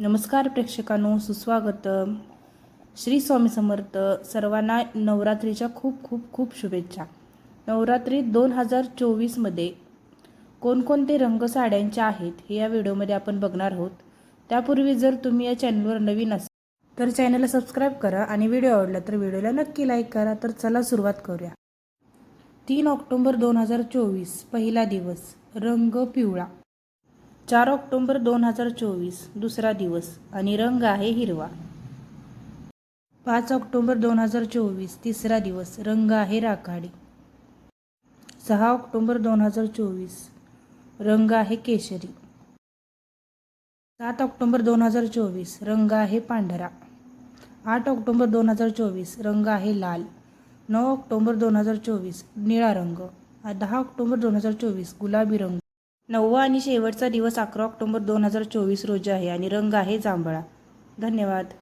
नमस्कार प्रेक्षकांनो सुस्वागत श्री स्वामी समर्थ सर्वांना नवरात्रीच्या खूप खूप खूप शुभेच्छा. नवरात्री दोन हजार चोवीसमध्ये कोणकोणते रंग साड्यांचे आहेत हे या व्हिडिओमध्ये आपण बघणार आहोत. त्यापूर्वी जर तुम्ही या चॅनलवर नवीन असाल तर चॅनलला सबस्क्राईब करा आणि व्हिडिओ आवडला तर व्हिडिओला नक्की लाईक करा. तर चला सुरुवात करूया. तीन ऑक्टोबर दोन हजार चोवीस पहिला दिवस रंग पिवळा. चार ऑक्टोंबर दोन हजार चोवीस दुसरा दिवस आणि रंग आहे हिरवा. पाच ऑक्टोंबर दोन हजार चोवीस तिसरा दिवस रंग आहे राखाडी. सहा ऑक्टोंबर दोन हजार चोवीस रंग आहे केशरी. सात ऑक्टोंबर दोन हजार चोवीस रंग आहे पांढरा. आठ ऑक्टोंबर दोन हजार चोवीस रंग आहे लाल. नऊ ऑक्टोंबर दोन हजार चोवीस निळा रंग. दहा ऑक्टोंबर दोन हजार चोवीस गुलाबी रंग. नववा आणि शेवटचा दिवस अकरा ऑक्टोबर दोन हजार चोवीस रोजी आहे आणि रंग आहे जांभळा. धन्यवाद.